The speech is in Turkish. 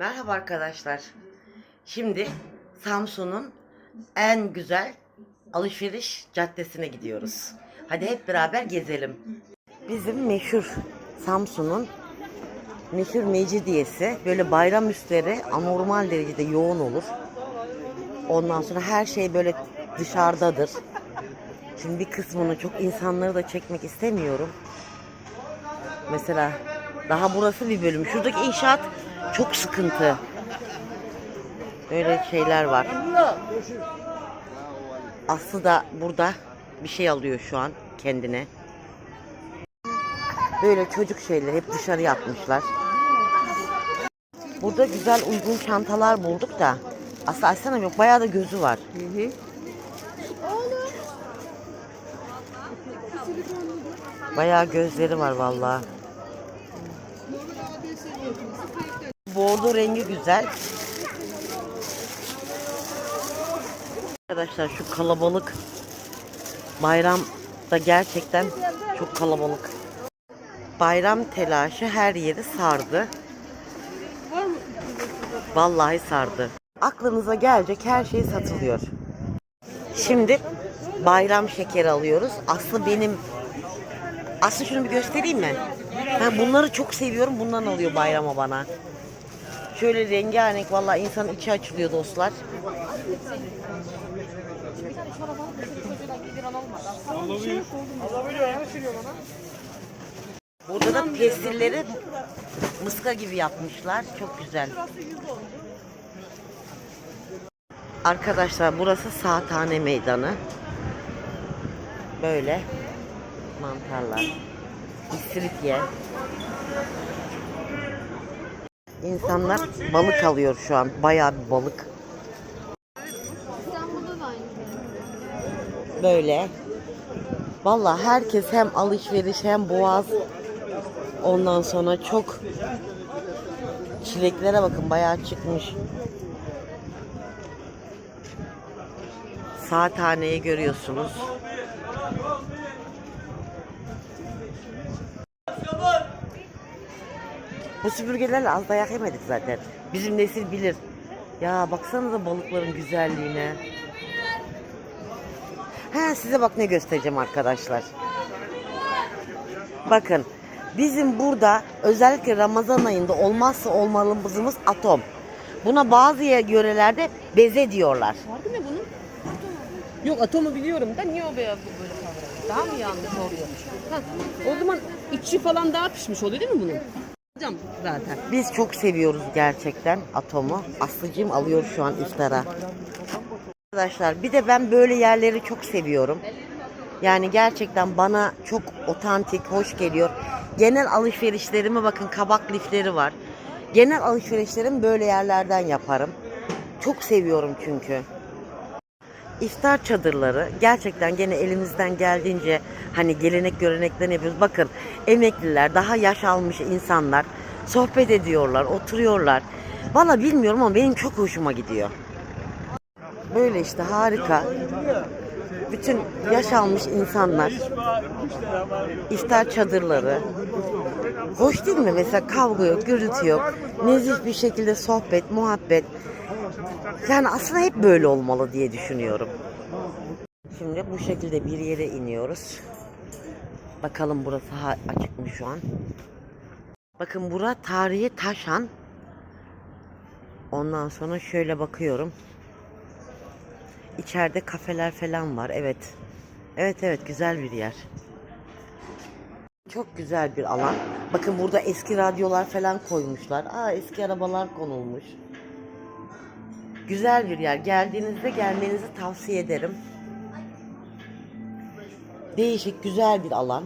Merhaba arkadaşlar. Şimdi Samsun'un en güzel alışveriş caddesine gidiyoruz. Hadi hep beraber gezelim. Bizim meşhur Samsun'un meşhur mecidiyesi böyle bayram üstleri anormal derecede yoğun olur. Ondan sonra her şey böyle dışarıdadır. Şimdi bir kısmını çok insanları da çekmek istemiyorum. Mesela daha burası bir bölüm. Şuradaki inşaat çok sıkıntı. Böyle şeyler var. Aslı da burada bir şey alıyor şu an kendine. Böyle çocuk şeyleri hep dışarı yapmışlar. Burada güzel uygun çantalar bulduk da. Aslında açsana yok bayağı da gözü var. Bayağı gözleri var vallahi. Bordo rengi güzel. Arkadaşlar şu kalabalık bayramda gerçekten çok kalabalık. Bayram telaşı her yeri sardı. Vallahi sardı. Aklınıza gelecek her şey satılıyor. Şimdi bayram şekeri alıyoruz. Aslı benim Aslı şunu bir göstereyim mi? Ben bunları çok seviyorum. Bundan alıyor bayrama bana. Şöyle rengarenk vallahi insanın içi açılıyor dostlar. Burada da pestilleri mıska gibi yapmışlar. Çok güzel. Arkadaşlar burası Saathane Meydanı. Böyle mantarlar. İstiridye. İnsanlar balık alıyor şu an. Bayağı bir balık. İstanbul'da da aynı. Böyle. Vallahi herkes hem alışveriş hem boğaz. Ondan sonra çok çileklere bakın bayağı çıkmış. Saathaneyi görüyorsunuz. Bu süpürgelerle az dayak yemedik zaten. Bizim nesil bilir. Ya baksanıza balıkların güzelliğine. He size bak ne göstereceğim arkadaşlar. Bakın bizim burada özellikle Ramazan ayında olmazsa olmazımız atom. Buna bazı yörelerde beze diyorlar. Vardı ne bunun? Yok atomu biliyorum da niye o beyaz bu böyle kavramı? Daha mı yanlış oluyor? Ha, o zaman içi falan daha pişmiş oluyor değil mi bunun? Hocam zaten. Biz çok seviyoruz gerçekten atomu. Aslıcığım alıyor şu an iftara. Arkadaşlar bir de ben böyle yerleri çok seviyorum. Yani gerçekten bana çok otantik, hoş geliyor. Genel alışverişlerime bakın kabak lifleri var. Genel alışverişlerimi böyle yerlerden yaparım. Çok seviyorum çünkü. İftar çadırları gerçekten gene elimizden geldiğince hani gelenek göreneklerini yapıyoruz. Bakın emekliler, daha yaş almış insanlar sohbet ediyorlar, oturuyorlar. Valla bilmiyorum ama benim çok hoşuma gidiyor. Böyle işte harika. Bütün yaş almış insanlar iftar çadırları. Hoş değil mi? Mesela kavga yok, gürültü yok. Nezih bir şekilde sohbet, muhabbet. Yani aslında hep böyle olmalı diye düşünüyorum. Şimdi bu şekilde bir yere iniyoruz. Bakalım burası açık mı şu an? Bakın bura tarihi Taşan. Ondan sonra şöyle bakıyorum. İçeride kafeler falan var. Evet. Evet evet güzel bir yer. Çok güzel bir alan. Bakın burada eski radyolar falan koymuşlar. Aa eski arabalar konulmuş. Güzel bir yer. Geldiğinizde gelmenizi tavsiye ederim. Değişik güzel bir alan.